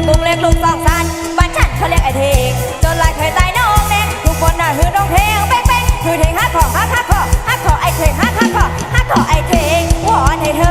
คนบุงเล็กลูกสองสันบ้านฉันเขาเรียกไอเทงจนลายเคยตายน้องแดงทุกคนน่ะฮือน้องเพลงเป๊ะๆคือเทงฮักขอฮักฮักขอฮักขอไอเทงฮักฮักขอฮักขอไอเทงวอนให้เธอ